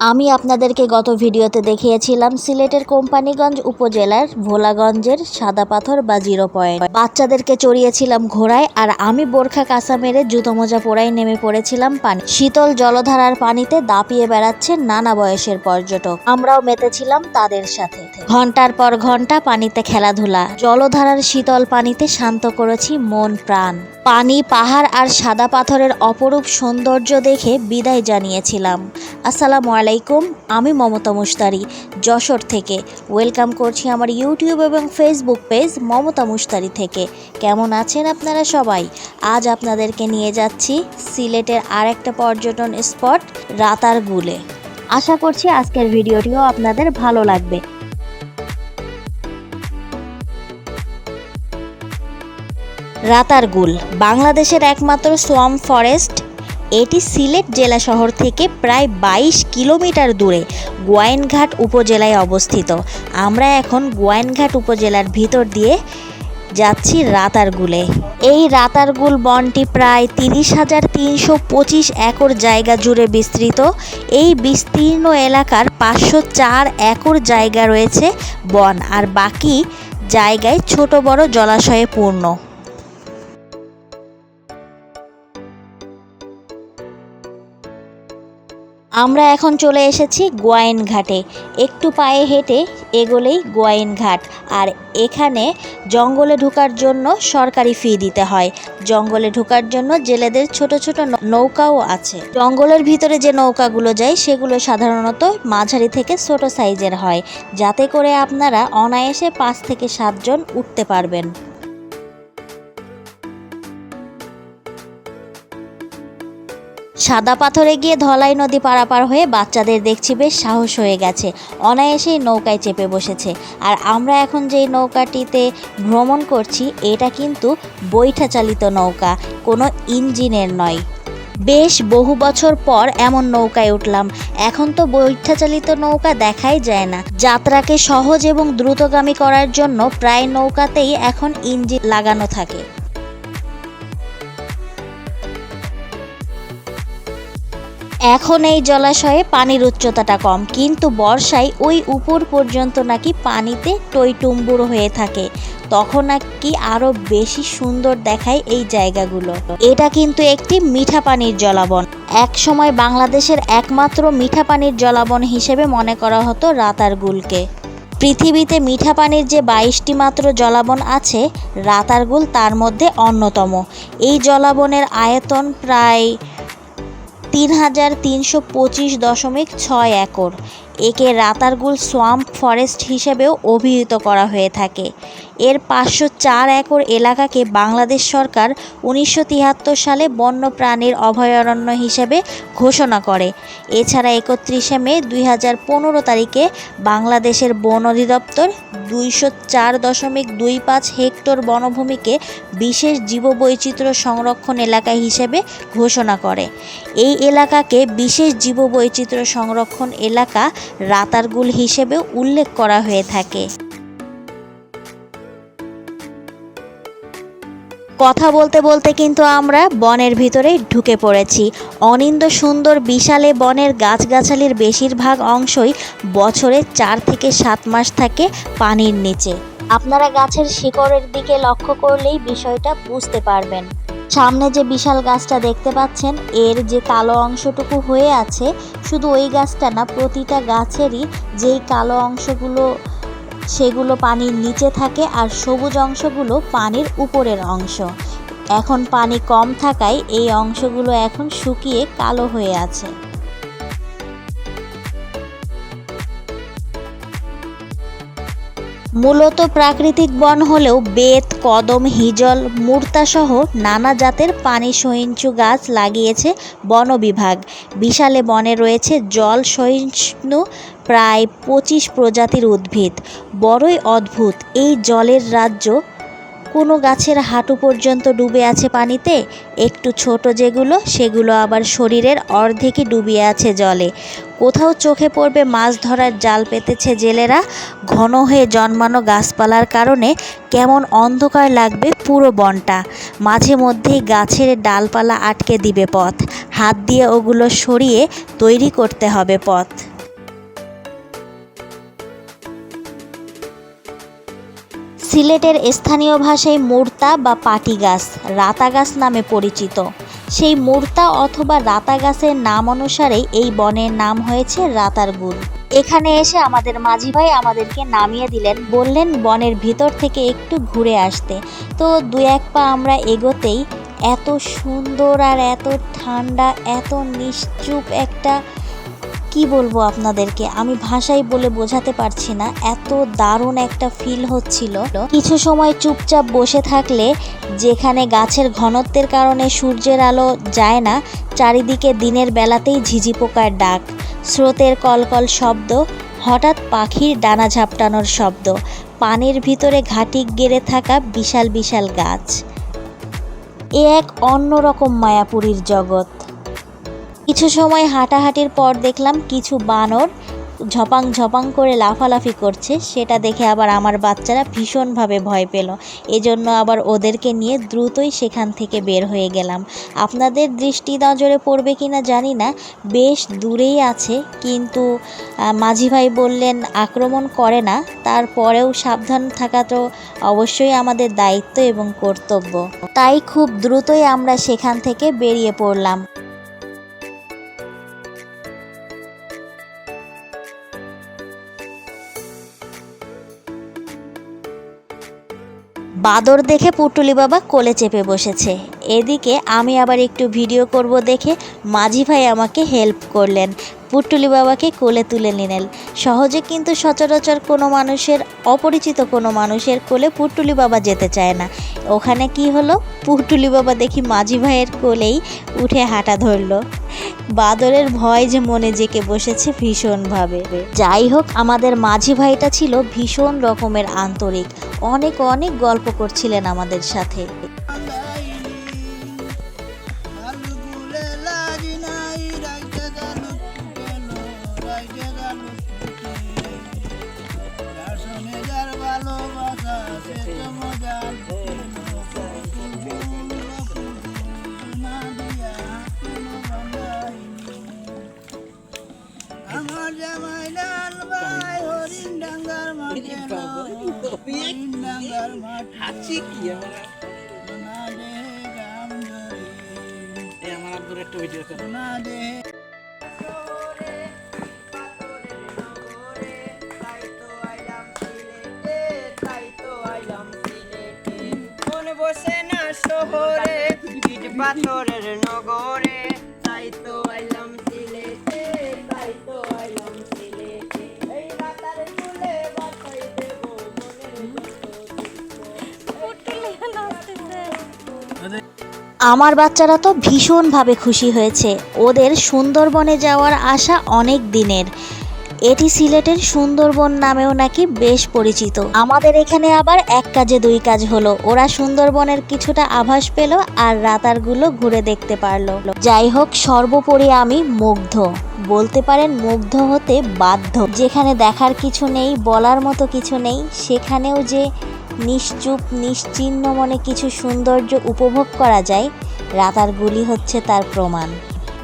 আমি আপনাদেরকে গত ভিডিওতে দেখিয়েছিলাম সিলেটের কোম্পানিগঞ্জ উপজেলার ভোলাগঞ্জের সাদা পাথর বা জিরো পয়েন্ট। বাচ্চাদেরকে চড়িয়েছিলাম ঘোড়ায় আর আমি বোরখা কাঁচা মেরে জুতো মোজা পোড়াই নেমে পড়েছিলাম পানি। শীতল জলধারার পানিতে দাপিয়ে বেড়াচ্ছে নানা বয়সের পর্যটক। আমরাও মেতেছিলাম তাদের সাথে। ঘণ্টার পর ঘণ্টা পানিতে খেলাধুলা। জলধারার শীতল পানিতে শান্ত করেছি মন প্রাণ পানি, পাহাড় আর সাদা পাথরের অপরূপ সৌন্দর্য দেখে বিদায় জানিয়েছিলাম। আসসালামু আলাইকুম, আমি মমতা মুস্তারি যশোর থেকে। ওয়েলকাম করছি আমার ইউটিউব এবং ফেসবুক পেজ মমতা মুস্তারি থেকে। কেমন আছেন আপনারা সবাই? আজ আপনাদেরকে নিয়ে যাচ্ছি সিলেটের আরেকটা পর্যটন স্পট, রাতারগুলে। আশা করছি আজকের ভিডিওটিও আপনাদের ভালো লাগবে। রাতারগুল, বাংলাদেশের একমাত্র সোয়াম ফরেস্ট। এটি সিলেট জেলা শহর থেকে প্রায় বাইশ কিলোমিটার দূরে গোয়াইনঘাট উপজেলায় অবস্থিত। আমরা এখন গোয়াইনঘাট উপজেলার ভিতর দিয়ে যাচ্ছি রাতারগুলে। এই রাতারগুল বনটি প্রায় তিরিশ হাজার তিনশো পঁচিশ একর জায়গা জুড়ে বিস্তৃত। এই বিস্তীর্ণ এলাকার পাঁচশো চার একর জায়গা রয়েছে বন, আর বাকি জায়গায় ছোট বড় জলাশয়ে পূর্ণ। আমরা এখন চলে এসেছি গোয়াইন ঘাটে একটু পায়ে হেঁটে এগোলেই গোয়াইন ঘাট আর এখানে জঙ্গলে ঢোকার জন্য সরকারি ফি দিতে হয়। জঙ্গলে ঢোকার জন্য জেলেদের ছোট ছোট নৌকাও আছে। জঙ্গলের ভিতরে যে নৌকাগুলো যায়, সেগুলো সাধারণত মাঝারি থেকে ছোট সাইজের হয়। যাতে করে আপনারা অনায়াসে পাঁচ থেকে সাতজন উঠতে পারবেন। সাদা পাথরে গিয়ে ধলাই নদী পারাপার হয়ে বাচ্চাদের দেখছি বেশ সাহস হয়ে গেছে। অনায়াসেই নৌকায় চেপে বসেছে। আর আমরা এখন যেই নৌকাটিতে ভ্রমণ করছি, এটা কিন্তু বৈঠা চালিত নৌকা, কোনো ইঞ্জিনের নয়। বেশ বহু বছর পর এমন নৌকায় উঠলাম। এখন তো বৈঠা চালিত নৌকা দেখাই যায় না। যাত্রাকে সহজ এবং দ্রুতগামী করার জন্য প্রায় নৌকাতেই এখন ইঞ্জিন লাগানো থাকে। এখন এই জলাশয়ে পানির উচ্চতাটা কম, কিন্তু বর্ষায় ওই উপর পর্যন্ত নাকি পানিতে টইটুম্বুর হয়ে থাকে। তখন নাকি আরও বেশি সুন্দর দেখায় এই জায়গাগুলো। এটা কিন্তু একটি মিঠা পানির জলাবন। এক সময় বাংলাদেশের একমাত্র মিঠা পানির জলাবন হিসেবে মনে করা হতো রাতারগুলকে পৃথিবীতে মিঠা পানির যে বাইশটি মাত্র জলাবন আছে রাতারগুল তার মধ্যে অন্যতম। এই জলাবনের আয়তন প্রায় তিন হাজার তিনশো পঁচিশ দশমিক ছয় একর। একে রাতারগুল সোয়াম্প ফরেস্ট হিসেবেও অভিহিত করা হয়ে থাকে। এর পাঁচশো চার একর এলাকাকে বাংলাদেশ সরকার উনিশশো তিয়াত্তর সালে বন্যপ্রাণীর অভয়ারণ্য হিসেবে ঘোষণা করে। এছাড়া একত্রিশে মে দুই হাজার পনেরো তারিখে বাংলাদেশের বন অধিদপ্তর দুইশো চার দশমিক দুই পাঁচ হেক্টর বনভূমিকে বিশেষ জীববৈচিত্র্য সংরক্ষণ এলাকা হিসেবে ঘোষণা করে। এই এলাকাকে বিশেষ জীববৈচিত্র্য সংরক্ষণ এলাকা রাতারগুল হিসেবেও উল্লেখ করা হয়ে থাকে। কথা বলতে বলতে কিন্তু আমরা বনের ভিতরে ঢুকে পড়েছি। অনিন্দ সুন্দর বিশালে বনের গাছগাছালির বেশিরভাগ অংশই বছরে চার থেকে সাত মাস থাকে পানির নিচে। আপনারা গাছের শিকড়ের দিকে লক্ষ্য করলেই বিষয়টা বুঝতে পারবেন। সামনে যে বিশাল গাছটা দেখতে পাচ্ছেন, এর যে কালো অংশটুকু হয়ে আছে, শুধু ওই গাছটা না, প্রতিটা গাছেরই যেই কালো অংশগুলো সেগুলো পানির নিচে থাকে আর সবুজ অংশগুলো পানির উপরের অংশ। এখন পানি কম থাকায় এই অংশগুলো এখন শুকিয়ে কালো হয়ে আছে। মূলত প্রাকৃতিক বন হলেও বেত, কদম, হিজল, মূর্তাসহ নানা জাতের পানি সহিঞ্চু গাছ লাগিয়েছে বন বিভাগ। বিশালে বনে রয়েছে জল সহিষ্ণু প্রায় পঁচিশ প্রজাতির উদ্ভিদ। বড়ই অদ্ভুত, এই জলের রাজ্য। কোনো গাছের হাঁটু পর্যন্ত ডুবে আছে পানিতে, একটু ছোট যেগুলো, সেগুলো আবার শরীরের অর্ধেকই ডুবিয়ে আছে জলে। কোথাও চোখে পড়বে মাছ ধরার জাল পেতেছে জেলেরা। ঘন হয়ে জন্মানো গাছপালার কারণে কেমন অন্ধকার লাগবে পুরো বনটা। মাঝে মধ্যেই গাছের ডালপালা আটকে দিবে পথ। হাত দিয়ে ওগুলো সরিয়ে তৈরি করতে হবে পথ। সিলেটের স্থানীয় ভাষায় মুর্তা বা পাটি গাছ রাতা গাছ নামে পরিচিত। সেই মুর্তা অথবা রাতা গাছের নাম অনুসারেই এই বনের নাম হয়েছে রাতার রাতারগুল এখানে এসে আমাদের মাঝি ভাই আমাদেরকে নামিয়ে দিলেন, বললেন বনের ভিতর থেকে একটু ঘুরে আসতে। তো দু এক পা আমরা এগোতেই এত সুন্দর আর এত ঠান্ডা, এত নিশ্চুপ একটা কি বলব আপনাদেরকে? আমি ভাষায় বলে বোঝাতে পারছি না। এত দারুণ একটা ফিল হচ্ছিল। কিছু সময় চুপচাপ বসে থাকলে যেখানে গাছের ঘনত্বের কারণে সূর্যের আলো যায় না, চারিদিকে দিনের বেলাতেই ঝিঝি পোকার ডাক, স্রোতের কলকল শব্দ, হঠাৎ পাখির ডানা ঝাপটানোর শব্দ, পানির ভিতরে ঘাটি গেড়ে থাকা বিশাল বিশাল গাছ। এ এক অন্যরকম মায়াপুরীর জগৎ। কিছু সময় হাঁটাহাঁটির পর দেখলাম কিছু বানর ঝপাং ঝপাং করে লাফালাফি করছে। সেটা দেখে আবার আমার বাচ্চারা ভীষণভাবে ভয় পেল। এজন্য আবার ওদেরকে নিয়ে দ্রুতই সেখান থেকে বের হয়ে গেলাম। আপনাদের দৃষ্টি নজরে পড়বে কিনা জানি না, বেশ দূরেই আছে। কিন্তু মাঝি ভাই বললেন, আক্রমণ করে না। তারপরেও সাবধান থাকা তো অবশ্যই আমাদের দায়িত্ব এবং কর্তব্য। তাই খুব দ্রুতই আমরা সেখান থেকে বেরিয়ে পড়লাম। বাদর দেখে পুটুলি বাবা কোলে চেপে বসেছে। এদিকে আমি আবার একটু ভিডিও করব দেখে মাঝি ভাই আমাকে হেল্প করলেন। পুটুলি বাবাকে কোলে তুলে নিলেন। সহজে কিন্তু সচরাচর কোনো মানুষের, অপরিচিত কোনো মানুষের কোলে পুটুলি বাবা যেতে চায় না। ওখানে কি হলো? পুটুলি বাবা দেখি মাঝি ভাইয়ের কোলেই উঠে হাঁটা ধরলো। বাদরের ভয় যে মনে জেকে বসেছে ভীষণভাবে। যাই হোক, আমাদের মাঝি ভাইটা ছিল ভীষণ রকমের আন্তরিক। অনেক অনেক গল্প করছিলেন আমাদের সাথে। আমার আব্বুর একটা ভিডিও কর বসে না শহরে পাথরের আমার বাচ্চারা তো ভীষণভাবে খুশি হয়েছে। ওদের সুন্দরবনে যাওয়ার আশা অনেক দিনের। এটি সিলেটের সুন্দরবন নামেও নাকি বেশ পরিচিত। আমাদের এখানে আবার এক কাজে দুই কাজ হলো। ওরা সুন্দরবনের কিছুটা আভাস পেল আর রাতারগুলো ঘুরে দেখতে পারল। যাই হোক, সর্বোপরি আমি মুগ্ধ। বলতে পারেন মুগ্ধ হতে বাধ্য। যেখানে দেখার কিছু নেই, বলার মতো কিছু নেই, সেখানেও যে নিশ্চুপ, নিশ্চিন্ন মনে কিছু সৌন্দর্য উপভোগ করা যায় রাতারগুলি হচ্ছে তার প্রমাণ।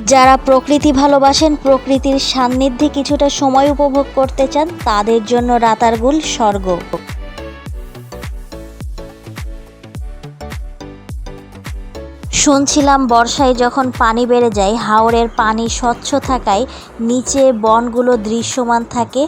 যারা প্রকৃতি ভালোবাসেন, প্রকৃতির সান্নিধ্যে কিছুটা সময় উপভোগ করতে চান, তাদের জন্য রাতারগুল স্বর্গ। শুনছিলাম, বর্ষায় যখন পানি বেড়ে যায়, হাওরের পানি স্বচ্ছ থাকায় নিচে বনগুলো দৃশ্যমান থাকে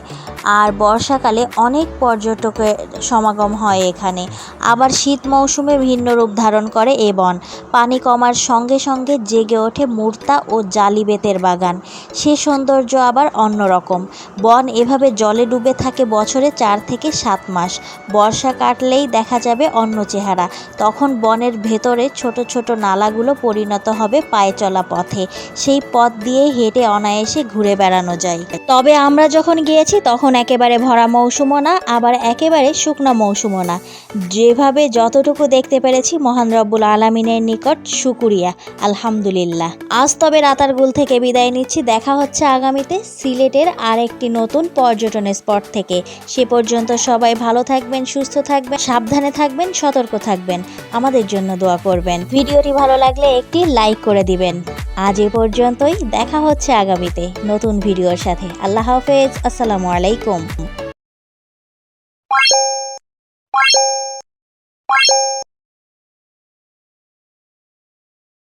আর বর্ষাকালে অনেক পর্যটকের সমাগম হয় এখানে। আবার শীত মৌসুমে ভিন্ন রূপ ধারণ করে এ বন। পানি কমার সঙ্গে সঙ্গে জেগে ওঠে মূর্তা ও জালি বেতের বাগান। সে সৌন্দর্য আবার অন্যরকম। বন এভাবে জলে ডুবে থাকে বছরে চার থেকে সাত মাস। বর্ষা কাটলেই দেখা যাবে অন্য চেহারা। তখন বনের ভেতরে ছোট ছোট নালাগুলো পরিণত হবে পায়ে চলা পথে। সেই পথ দিয়ে হেঁটে অনায়াসে ঘুরে বেড়ানো যায়। তবে আমরা যখন গিয়েছি তখন একেবারে ভরা মৌসুমও না, আবার একেবারে শুকনো মৌসুমও না। যেভাবে যতটুকু দেখতে পেরেছি মহান রব্বুল আলমিনের নিকট শুকুরিয়া, আলহামদুলিল্লাহ। আজ তবে রাতারগুল থেকে বিদায় নিচ্ছি। দেখা হচ্ছে আগামীতে সিলেটের আরেকটি নতুন পর্যটন স্পট থেকে। সে পর্যন্ত সবাই ভালো থাকবেন, সুস্থ থাকবেন, সাবধানে থাকবেন, সতর্ক থাকবেন। আমাদের জন্য দোয়া করবেন। ভিডিওটি ভালো লাগলে একটি লাইক করে দিবেন। আজ এ পর্যন্তই, দেখা হচ্ছে আগামীতে নতুন ভিডিওর সাথে। আল্লাহ হাফেজ, আসসালামু আলাইকুম।